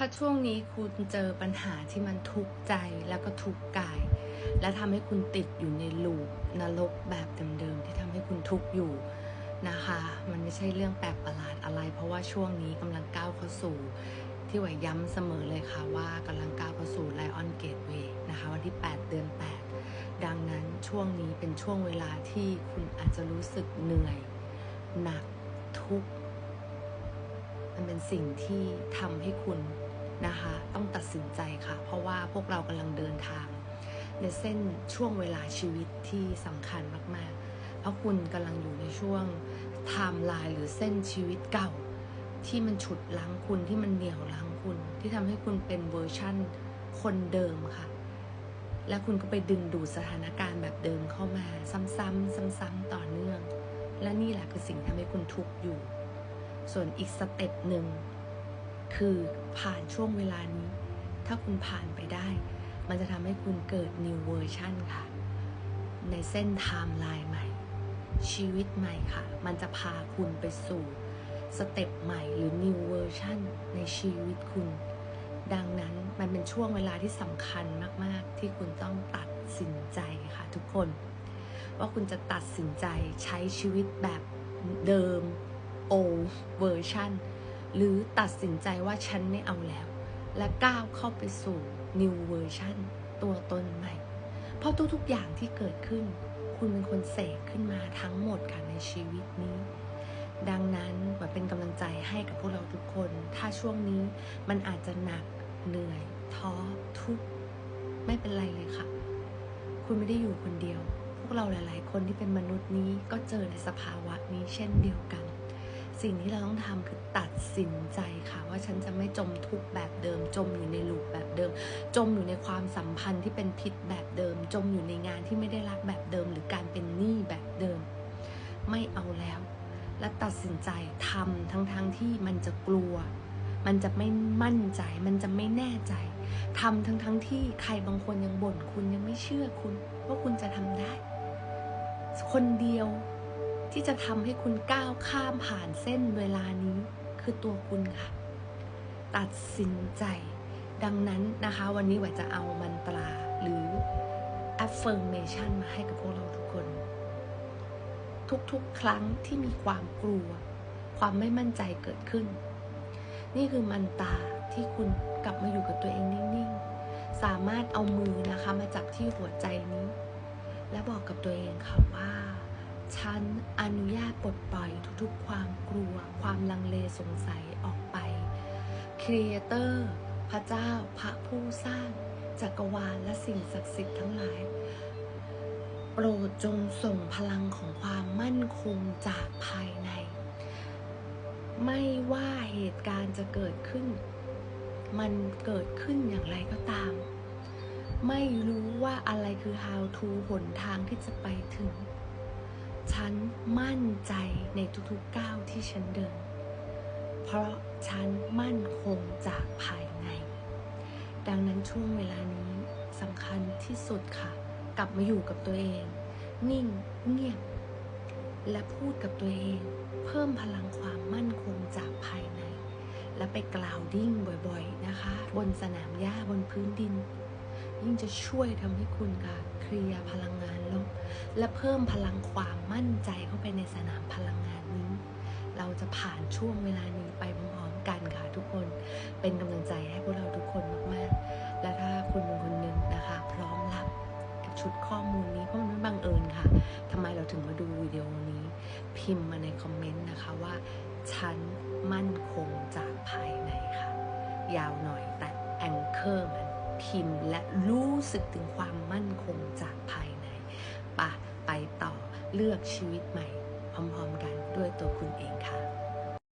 ถ้าช่วงนี้คุณเจอปัญหาที่มันทุกข์ใจแล้วก็ทุกข์กาย และทำให้คุณติดอยู่ในลูปนรกแบบเดิมๆที่ทำให้คุณทุกข์อยู่นะคะ มันไม่ใช่เรื่องแปลกประหลาดอะไร เพราะว่าช่วงนี้กำลังก้าวเข้าสู่ ที่ไหวย้ำเสมอเลยค่ะว่ากำลังก้าวเข้าสู่ไลออนเกตเวย์นะคะวันที่ 8 เดือน 8 ดังนั้นช่วงนี้เป็นช่วงเวลาที่คุณอาจจะรู้สึกเหนื่อย หนักทุกข์มันเป็นสิ่งที่ทำให้คุณ นะคะ ต้องตัดสินใจค่ะ เพราะว่าพวกเรากำลังเดินทาง ในเส้นช่วงเวลาชีวิตที่สำคัญมากๆ เพราะคุณกำลังอยู่ในช่วงไทม์ไลน์หรือเส้นชีวิตเก่า ที่มันฉุดล้างคุณที่มันเหนี่ยวล้างคุณ ที่ทำให้คุณเป็นเวอร์ชั่นคนเดิมค่ะ และคุณก็ไปดึงดูดสถานการณ์แบบเดิมเข้ามา ซ้ำๆซ้ำๆต่อเนื่อง และนี่แหละคือสิ่งที่ทำให้คุณทุกข์อยู่ ส่วนอีกสเต็ปหนึ่ง คือผ่านช่วงเวลานี้ ถ้าคุณผ่านไปได้ มันจะทำให้คุณเกิด new version ค่ะ ในเส้นไทม์ไลน์ใหม่ ชีวิตใหม่ค่ะ มันจะพาคุณไปสู่สเต็ปใหม่หรือ new version ในชีวิตคุณ ดังนั้นมันเป็นช่วงเวลาที่สำคัญมาก ๆ ที่คุณต้องตัดสินใจค่ะทุกคน ว่าคุณจะตัดสินใจใช้ชีวิตแบบเดิม old version หรือตัดสินใจว่าฉันไม่เอาแล้ว และก้าวเข้าไปสู่ new version ตัวตนใหม่ เพราะทุกๆอย่างที่เกิดขึ้น คุณเป็นคนเสกขึ้นมาทั้งหมดค่ะในชีวิตนี้ ดังนั้นมาเป็นกำลังใจให้กับพวกเราทุกคน ถ้าช่วงนี้มันอาจจะหนักเหนื่อยท้อทุกข์ไม่เป็นไรเลยค่ะ คุณไม่ได้อยู่คนเดียว พวกเราหลาย ๆ คนที่เป็นมนุษย์นี้ก็เจอในสภาวะนี้เช่นเดียวกัน สิ่งที่เราต้องทำคือตัดสินใจค่ะ ว่าฉันจะไม่จมทุกแบบเดิม จมอยู่ในลูปแบบเดิม จมอยู่ในความสัมพันธ์ที่เป็นพิษแบบเดิม จมอยู่ในงานที่ไม่ได้รักแบบเดิม หรือการเป็นหนี้แบบเดิม ไม่เอาแล้ว และตัดสินใจทำทั้งๆทที่มันจะกลัว มันจะไม่มั่นใจ มันจะไม่แน่ใจทำทั้งๆทที่ใครบางคนยังบ่นคุณยังไม่เชื่อคุณ ว่าคุณจะทำได้ คนเดียว ที่จะทำให้คุณก้าวข้ามผ่านเส้นเวลานี้คือตัวคุณค่ะ ตัดสินใจ ดังนั้นนะคะ วันนี้หวจะเอามันตราหรือ affirmation มาให้กับพวกเราทุกคน ทุกๆ ครั้งที่มีความกลัว ความไม่มั่นใจเกิดขึ้น นี่คือมันตาที่คุณกลับมาอยู่กับตัวเองนิ่งๆ สามารถเอามือนะคะมาจับที่หัวใจนี้ และบอกกับตัวเองค่ะว่า ฉันอนุญาตปลดปล่อยทุกๆ ความกลัว ความลังเลสงสัยออกไปครีเอเตอร์พระเจ้าพระผู้สร้าง จักรวาลและสิ่งศักดิ์สิทธิ์ทั้งหลาย โปรดจงส่งพลังของความมั่นคงจากภายใน ไม่ว่าเหตุการณ์จะเกิดขึ้น มันเกิดขึ้นอย่างไรก็ตาม ไม่รู้ว่าอะไรคือ how to หนทางที่จะไปถึง ฉันมั่นใจในทุกๆก้าวที่ฉันเดิน เพราะฉันมั่นคงจากภายใน ดังนั้นช่วงเวลานี้สำคัญที่สุดค่ะ กลับมาอยู่กับตัวเอง นิ่งเงียบ และพูดกับตัวเอง เพิ่มพลังความมั่นคงจากภายใน และไปกล่าวดิ้งบ่อยๆนะคะ บนสนามหญ้าบนพื้นดิน ยิ่งจะช่วยทำให้คุณค่ะเคลียร์พลังงานลบและเพิ่มพลังความมั่นใจเข้าไปในสนามพลังงานนี้ เราจะผ่านช่วงเวลานี้ไปพร้อมๆกันค่ะทุกคนเป็นกำลังใจให้พวกเราทุกคนมากๆ และถ้าคุณเป็นคนหนึ่งนะคะ พร้อมรับกับชุดข้อมูลนี้เพราะมันไม่บังเอิญค่ะทำไมเราถึงมาดูวิดีโอนี้ พิมพ์มาในคอมเมนต์นะคะว่าฉันมั่นคงจากภายในค่ะ ยาวหน่อยแต่แองเกอร์มัน พิมพ์ และรู้สึกถึงความมั่นคงจากภายในปะไปต่อเลือกชีวิตใหม่ พร้อมๆกันด้วยตัวคุณเองค่ะ